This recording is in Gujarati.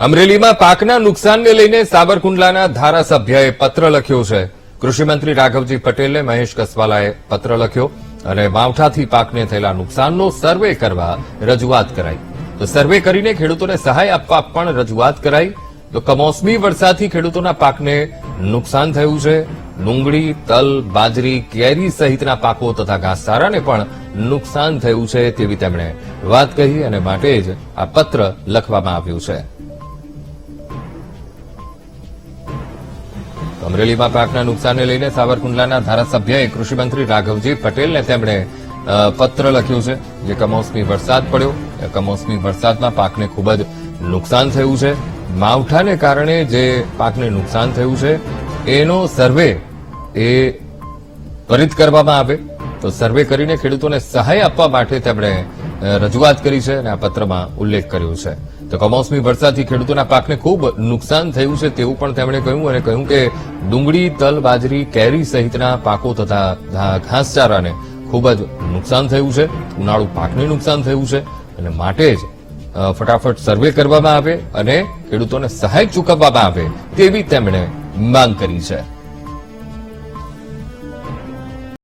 અમરેલીમાં પાકના નુકસાનને લઈને સાબરકુંડલાના ધારાસભ્યએ પત્ર લખ્યો છે. કૃષિમંત્રી રાઘવજી પટેલને મહેશ કસવાલાએ પત્ર લખ્યો અને માવઠાથી પાકને થયેલા નુકસાનનો સર્વે કરવા રજૂઆત કરાઈ. તો સર્વે કરીને ખેડૂતોને સહાય આપવા પણ રજૂઆત કરાઈ. તો કમોસમી વરસાદથી ખેડૂતોના પાકને નુકસાન થયું છે. ડુંગળી તલ, બાજરી, કેરી સહિતના પાકો તથા ઘાસચારાને પણ નુકસાન થયું છે તેવી તેમણે વાત કહી અને માટે જ આ પત્ર લખવામાં આવ્યું છે. અમરેલીમાં પાકના નુકસાનને લઈને સાવરકુંડલાના ધારાસભ્યએ કૃષિમંત્રી રાઘવજી પટેલને તેમણે પત્ર લખ્યું છે જે કમોસમી વરસાદ પડ્યો. કમોસમી વરસાદમાં પાકને ખૂબ જ નુકસાન થયું છે. માવઠાને કારણે જે પાકને નુકસાન થયું છે, એનો સર્વે એ ત્વરિત કરવામાં આવે. તો સર્વે કરીને ખેડૂતોને સહાય આપવા માટે તેમણે રજૂઆત કરી છે અને આ પત્રમાં ઉલ્લેખ કર્યો છે. તો કમોસમી વરસાદથી ખેડૂતોના પાકને ખૂબ નુકસાન થયું છે તેવું પણ તેમણે કહ્યું અને કહ્યું કે ડુંગળી, તલ, બાજરી, કેરી સહિતના પાકો તથા ઘાસચારાને ખૂબ જ નુકસાન થયું છે. ઉનાળુ પાકને નુકસાન થયું છે અને માટે જ ફટાફટ સર્વે કરવામાં આવે અને ખેડૂતોને સહાય ચૂકવવામાં આવે તેવી તેમણે માંગ કરી છે.